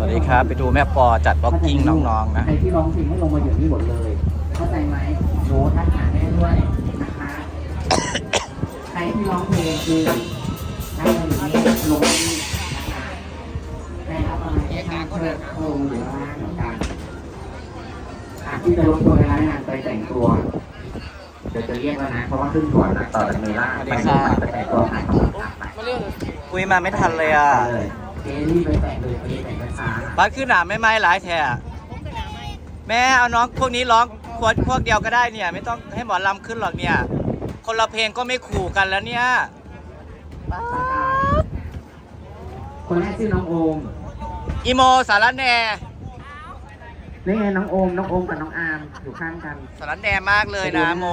สวัสดีครับ ไปดูแม่ปอจัดบล็อกกิ้งน้องๆนะใครที่ร้องเพลงให้ลงมาอยู่นี่หมดเลย เข้าใจไหมโน้ตทักหาแม่ด้วยนะคะใครที่ร้องเพลงคือนั่งอยู่นี่ลงนี่นะคะได้รับอะไรแค่ทางเชิญลงหรือว่าเหมือนกันอาที่จะรบกวนเวลางานไปแต่งตัวเดี๋ยวจะเรียกแล้วนะเพราะว่าขึ้นก่อนนะต่อจากเมล่าสวัสดีครับไปแต่งตัวอ่านคุยมาไม่ทันเลยอะ เลยเจนี่ไปแต่งเลยไปแต่งกันช้าบัสขึ้นหนาไม่ไม่หลายแท้อะแม่เอาน้องพวกนี้ร้องพวกพวกเดียวก็ได้เนี่ย ไม่ต้องให้หมอลำขึ้นหรอกเนี่ย คนละเพลงก็ไม่ขู่กันแล้วเนี่ยคนแรกชื่อน้องโอมอีโมสารแหนนี่ไงน้องโอมน้องโอมกับน้องอาร์มอยู่ข้างกัน สารแหนมากเลยนะโม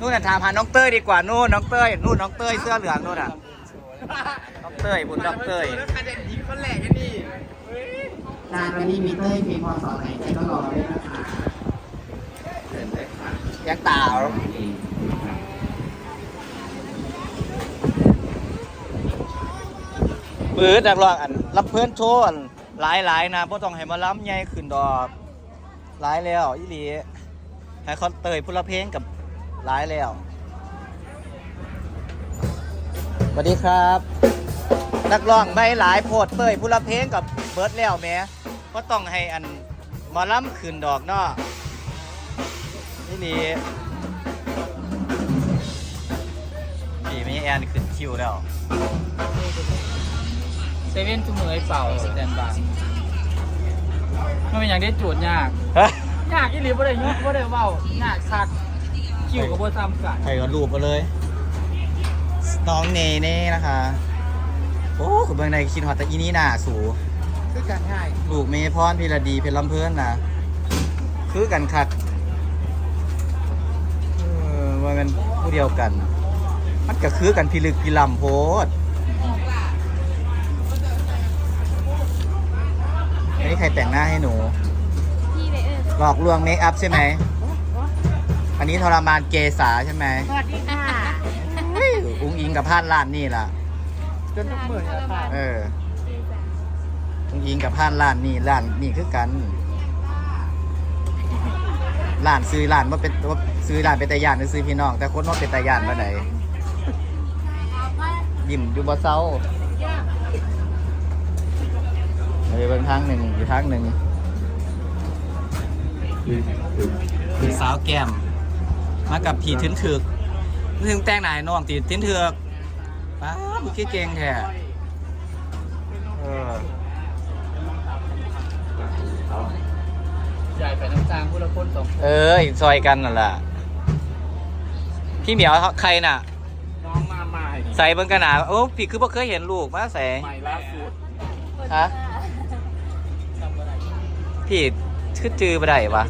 นู่นน่ะถามหาน้องเต้ยดีกว่านู่นน้องเต้ยนู่นน้องเต้ยเสื้อเหลืองนู่นอะ น้องเต้ยบุญน้องเต้ยงานวันนี้มีเต้ยเพลงพอสอนไหนใจก็รอด้วยนะคะเชิญเลยค่ะยังตาวปืดนักร้องอันรับเพื่อนโชว์อันหลายหลายๆนะเพราะต้องให้มาล้ำใหญ่ขึ้นดอกหลายแล้วอีหลีให้คอนเตยพุละเพลงกับหลายแล้ว วัสดีครับ นักร้องไม่หลายโพดเตยพุละเพลงกับเบิร์ดแล้วแหม่ก็ต้องให้อันหมาล้ำขึ้นดอกเนาะอีหลีนี่ไม่แอนขึ้นคิวแล้วเซเว่นทุกมือไอ้เป่าสแตนบายมันเป็นอย่างได้โจทย์ยาก ฮะยากอีหลีบ่ได้ยุบบ่ได้เว้ายากคักคิวกับบ่ซ้ำกันใครก็รูปมาเลย น้องเนเน่นะคะ โอ้คุณเบืองในคิดฮอตแต่อีนี่น่าสูคือการง่ายลูกเมพรพิรดีเพชรลำเพื่อนนะคือกันคักเออว่ามันผู้เดียวกัน มันก็คือกันพิลึกพิลำโพดอันนี้ใครแต่งหน้าให้หนู พี่ไปเออหลอกลวงเมคอัพใช่ไหม อันนี้ทรมานเกษาใช่ไหม สวัสดีค่ะ อุ้งอิงกับพาดล้านนี่ล่ะ จนทุกมือจะผ่านเอออุ้งอิงกับพาดล้านนี่ล้านนี่คือกันล้านซื้อล้านว่าเป็นว่าซื้อล้านเป็นตาย่านหรือซื้อพี่น้อง แต่คนว่าเป็นตาย่านมาไหนยิ้มอยู่บ่เศร้าเฮ้ยเบิ่งทางหนึ่งอยู่ทางหนึ่งคือสาวแก้ม มากับผีทึนถึก ถึงแต่งหนายน้องตีทึนถึกป้าบมึงคือเก่งแท้เออใหญ่ไปน้ำตาลผู้ละคนสองเอ้ยซอยกันนั่นแหละพี่เหมียวเขาใครน่ะ น้องมาใหม่นี่ใส่เบิ่งกันหนาโอ้พี่คือบ่เคยเห็นลูกมาใส่ใหม่ล่าสุดฮะทำอะไรพี่คือจือบ่ได้วะ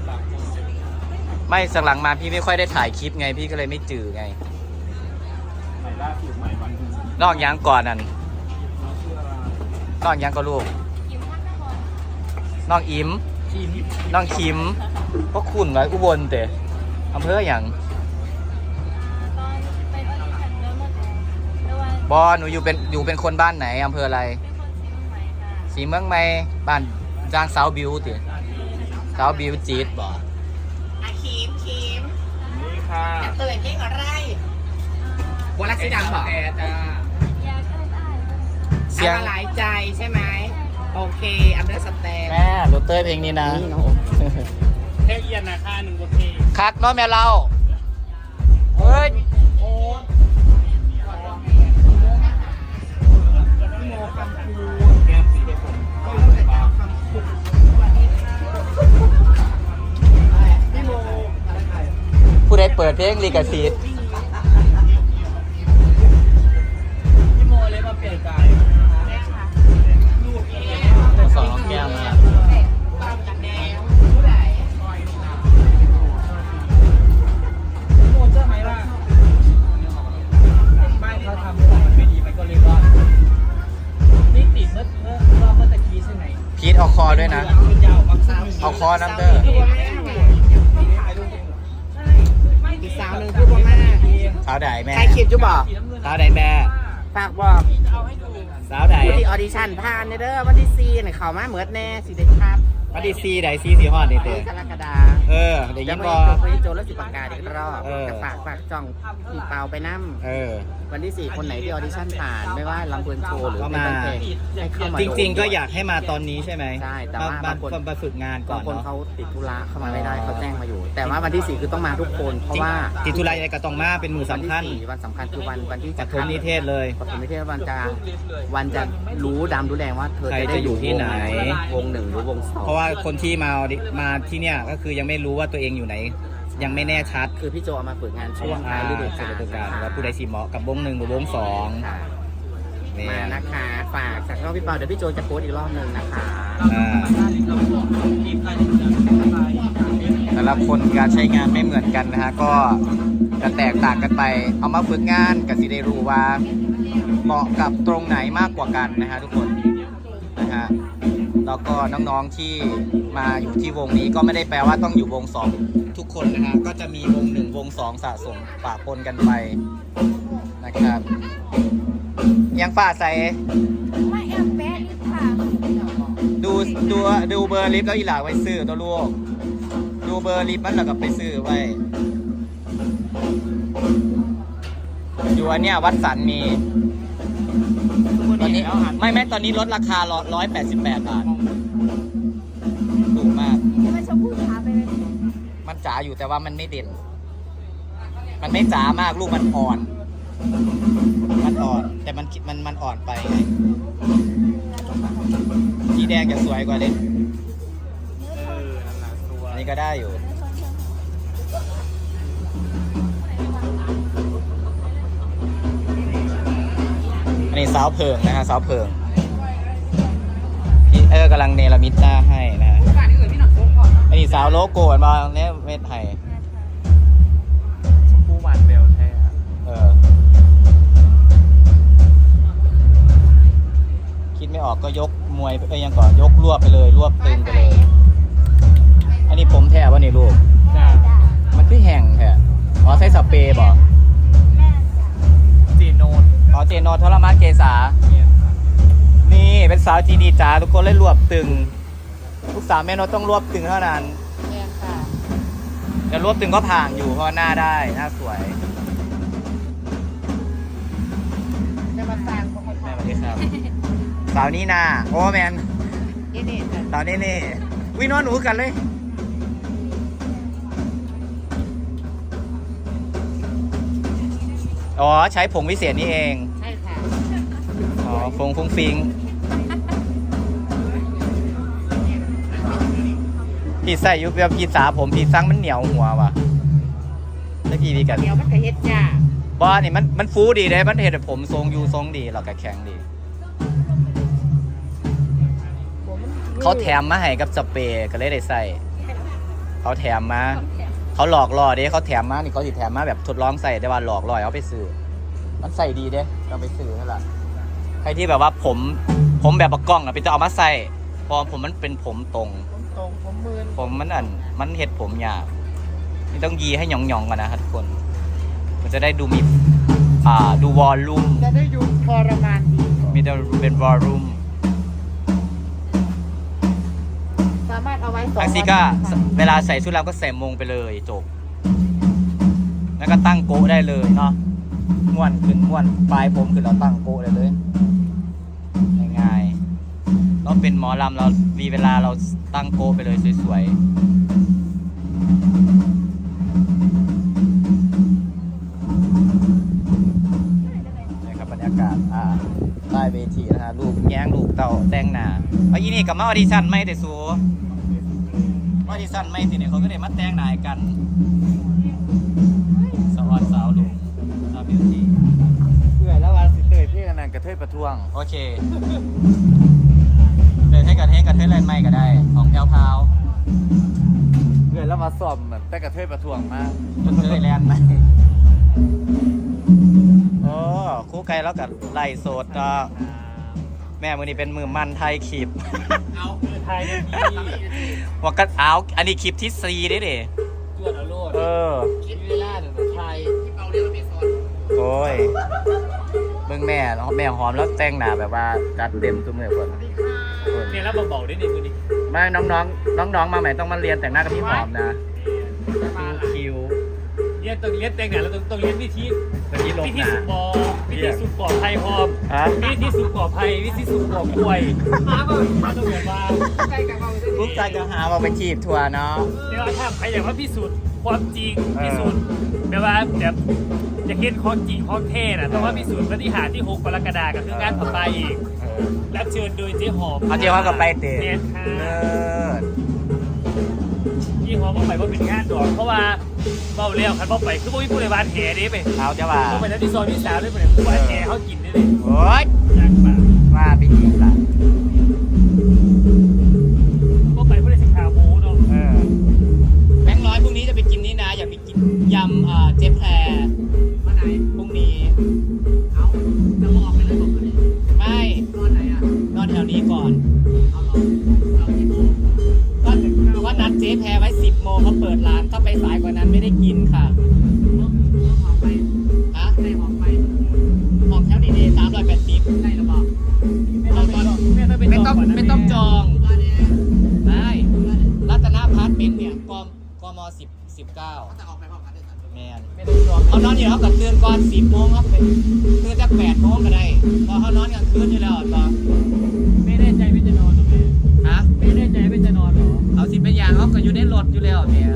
ไม่สักหลังมาพี่ไม่ค่อยได้ถ่ายคลิปไง พี่ก็เลยไม่จือไงใหม่ ล่าสุดใหม่วันนี้นอกยังก่อนนั่นน้องชื่ออะไรนอกยังก็ลูกคิมพักนครน้องอิมทีมน้องคิมพวกคุณไว้อุบลเตะอำเภออย่างตอนไปออดิชั่นแล้วหมดแล้วแล้ววันบอหนูอยู่เป็นอยู่เป็นคนบ้านไหนอำเภออะไรเป็นคนเชียงใหม่ค่ะสีเมืองไม่บ้านจางสาวบิวติสาวบิวจีดบ่อาคีมคีมนี่ค่ะเตยเพลงอะไร บัวรักสีดำเหรอแต่จ้าเสียงอะไรใจใช่ไหมโอเคอันเดอร์สแตนแม่โรเตอร์เพลงนี้นะนี่น้องโอมแค่เอียนนะค่าหนึ่งบทเพลงคักเนาะแม่เราเฮ้ยโอ้พี่โมคำคูแกมสีเด็กผมก็เลยบ้าพี่โมผู้ใดเปิดเพลงลิกซีด สาวใดแม่ ใครคิดจุบอกสาวใดแม่ ฝากบอกเอาให้ดูสาวไหนผู้ที่ออดิชั่นผ่านเด้อวันที่สี่เนี่ยเขามาเหมือนแน่สิเด็ดครับ วันที่ซีไหนซีสีฮอดนี่เต้กรกฎาเออเดี๋ยวยัยิงงไม่บอจบไม่โจแล้วสิประกาศอีกรอบเออ จะฝากฝากจ่องพี่เปาไปนั่เออ วันที่สี่คนไหนที่ออดิชั่นผ่าน ไม่ว่าลำเพลินโชว์หรือก็เป็นมาต้นเพลงให้เข้ามาจริง ๆ ก็ดูอยากให้มาตอนนี้ใช่ไหมใช่แต่ว่ามาบางคนมามาฝึกงานก่บาองนคนเนาะเขาติดธุระเข้ามาไม่ได้เขาแจ้งมาอยู่ แต่ว่าวันที่สี่คือต้องมาทุกคนเพราะว่าติดธุระอะไรกับตองมาเป็นมือสำคัญวันที่สี่วันสำคัญคือวันวันที่ปจะฐมนิเทศเลย ปฐมนิเทศวันจะวันจะรู้ดำรู้แดงว่าเธอใครจะจะได้อยู่ที่ไหน วงหนึ่งหรือวงสองเพราะว่าคนที่มามาที่เนี่ยก็คือยังไม่รู้ว่าตัวเองอยู่ไหน ยังไม่แน่ชัดคือพี่โจเอามาฝึกงานช่วงท้ายฤดูกาลฤดูกาลว่าผู้ใดสีเหมาะกับวงหนึ่งหรือวงสองค่ะนี่มานะคะฝากจากช่องพี่เปาเดี๋ยวพี่โจจะโพสต์อีกรอบหนึ่งนะคะอ่าแต่ละคนการใช้งานไม่เหมือนกันนะฮะก็จะแตกต่างกันไป เอามาฝึกงานก็สิได้รู้ว่าเหมาะกับตรงไหนมากกว่ากันนะฮะทุกคนนะฮะ แล้วก็น้องๆที่มาอยู่ที่วงนี้ก็ไม่ได้แปลว่าต้องอยู่วงสองทุกคนนะฮะก็จะมีวงหนึ่งวงสองสะสมปะปนกันไปนะครับยังฝ่าใสมาแอบแบะนิดค่ะดูดูดูเบอร์ลิฟต์แล้วอีหลาไว้ซื้อตัวลูกดูเบอร์ลิฟต์มันแล้วก็ไปซื้อไว้อยู่อันเนี้ยวัดสันมี ตอนนี้ไม่ไม่ตอนนี้ลดราคาร้อยแปดสิบแปดบาท ถูกมากไม่ชมพู่ขาไปเลยมันจ๋าอยู่แต่ว่ามันไม่เด่น มันไม่จ๋ามากลูกมันอ่อน มันอ่อน แต่มันมันมันอ่อนไปไงสีแดงจะสวยกว่าเล็กอันนี้ก็ได้อยู่ นนี้สาวเพิงนะฮะสาวเพิงพี่เออกำลังเนรมิตหน้าให้นะฮะอันนี้สาวโลโก้มาเนี่ยเม็ดไทยชมพูหวานเบลแท้ครับเออ คิดไม่ออกก็ยกมวยเอ้ยยังก่อนยกรวบไปเลยรวบตึงไปเลย อันนี้ผมแท้วะนี่ลูกจ้ามันคือแห้งแท้อ๋อใส่สเปรย์บ่แม่จ้ะจีโนน อ๋อเจโนทรมานเกษาเนี่ยครับนี่เป็นสาวจีนีจ๋าทุกคนเลยรวบตึงลูกสาวแม่โนตต้องรวบตึงเท่านั้นแม่ค่ะแต่รวบตึงก็ผ่านอยู่เพราะหน้าได้หน้าสวยจะมาสร้างของแม่สวัสดีครับสาวนี้นาโอ้แมนนี่นี่จ้ะสาวนี่นี่วินอนหนูกันเลยอ๋อใช้ผงวิเศษนี่เองใช่ค่ะ อ๋อฟงฟงฟิงพี่ใส่อยุบแบบพี่สาผมพี่ซังมันเหนียวหัวว่ะแล้วพี่พี่กันเดี๋ยวมันจะเฮ็ดจ้าบ้านี่มันมันฟูดีเลยมันเห็นผมทรงอยูทรงดีเราก็แข็งดี เขาแถมมาให้กับสเปรย์ก็เลยได้ใส่เขาแถมมาเขาหลอกล่อเด้เขาแถมมานี่เขาสิแถมมาแบบทดลองใส่แต่ว่าหลอกล่อให้เอาไปซื้อมันใส่ดีเด้เราไปซื้อนั่นแหละ ใครที่แบบว่าผมผมแบบประกล้องอะไปจะเอามาใส่เพอผมมันเป็นผมตรง ผมตรงผมมืนผมมันอันมันเห็ดผมยาวนี่ต้องยีให้หยองๆก่อนนะครับทุกคน มันจะได้ดูมีอ่าดูวอลลุ่มจะได้อยู่ทรมานดีมีแต่เป็นวอลลุ่มสามารถเอาไว้สองอังซีก็เวลาใส่ชุดเราก็ใส่มงไปเลยจบ แล้วก็ตั้งโกะได้เลยเนาะม้วนขึ้นม้วนปลายผมขึ้นเราตั้งโกะได้เลยง่าย ๆเราเป็นหมอลำเรามีเวลาเราตั้งโกะไปเลยสวยๆนี่ครับบรรยากาศอ่าใต้เวทีนะฮะลูกแย้งลูกเต่าแต่งหน้าเอาอีนี่กับมาออดิชั่นไม่แต่สูออดิชั่นไม่สิเนี่ยเขาก็ได้มาแต่งหน้าให้กันสวัสดีสาวลุงสาวบิวตี้เพื่อแล้ววันสิเตยเพื่อนนั่นกระเทยประท้วง โอเค เดินให้กันให้กันเทยแลนด์ไม่ก็ได้ ของแอลพาวเพื่อแล้วมาสอบแบบแต่กระเทยประท้วงมากจนเทยแลนด์ไหมโอ้คู่ไกลแล้วกับไล่โสดเนาะแม่มือนี้เป็นมือมันไทยคลิปเอาคือไทยเนี่ยพี่ว่ากันเอาอันนี้คลิปที่ซีได้ดิจวดเอาโลดเออคิดเวลาเดี๋ยวไทยที่เอาเรียกว่าเป็นซอนโอ้ยเบิ่งแม่แม่หอมแล้วแต่งหน้าแบบว่าจัดเต็มทุกเมื่อคนคน เนี่ยแล้วเบาๆได้นี่มือนี่ไม่น้องๆน้องๆมาใหม่ต้องมาเรียนแต่งหน้ากับพี่หอมนะคิวเรียนต้องเรียนแต่งงานแล้วต้องต้องเรียนวิธีเมื่อกี้ลงวิธีหนาสุกปอวิธีสุกปอไทยพร้อมฮะ วิธีสุกปอไทยวิธีสุกปอกล้วยมาบ่มาต้องแบบว่าลูกชายจะหาว่าไปจีบทัวร์เนาะ เดี๋ยวถ้าใครอยากว่าพิสูจน์ความจริงเออ พิสูจน์แบบว่าแบบอยากเห็นของจริงของเท่น่ะต้องว่าพิสูจน์ปฏิหารย์ที่6กรกฎาคมก็คืองานผับไปอีกเออ รับเชิญโดยเจ๊หอมเอาเจ๊หอมกลับไปเตะเนี่ยค่ะเออยี่หอมก็ไปว่าเป็นงานดอกเพราะว่าเบาเลี้ยวคันเบาไปคือบ่มีผู้ใดบานแห่เด้ไปเอาจะว่าต้องไปนั้นที่ซอยที่สามเลยเป็นผู้บานแห่เขากินได้เลยโอ๊ยอยากมาว่าไปจีบล่ะก็ไปผู้ใดสิขาหมูเนาะเออแบงค์ร้อยพรุ่งนี้จะไปกินนี่นะ อยากไปกินยำเอ่อเจ๊แพรวันไหนพรุ่งนี้ นอนแถวนี้ก่อนเอาหรอเอากี่โมงก็ว่านัดเจ๊แพรไว้ 10 โมงเขาเปิดร้าน ถ้าไปสายกว่านั้นไม่ได้กินค่ะต้องต้องออกไปฮะได้ออกไปออกแถวดีๆสามร้อยแปดสิบได้หรือเปล่าไม่ต้องไปจองไม่ต้องไปไม่จต้อองงก่อนนะไม่ต้องจองตอนนี้ได้รัตนพาร์ทเมนต์เนี่ยกมกมสิบสิบเก้าจะออกไปพร้อมกันด้วยกั นแมนไม่ต้องจองเขานอนอยู่แล้วกับเตือนก่อนสิบโมงครับเป็นเตือนจากแปดโมงก็ได้เพอเขานอนกลางคืนอยู่แล้วตอนไม่แน่ใจไม่จะนอนหรอแม่ฮะไม่แน่ใจไม่จะนอนหรอ เอาสิเป็นอย่างเขาก็อยู่ในรถอยู่แล้วเนี่ย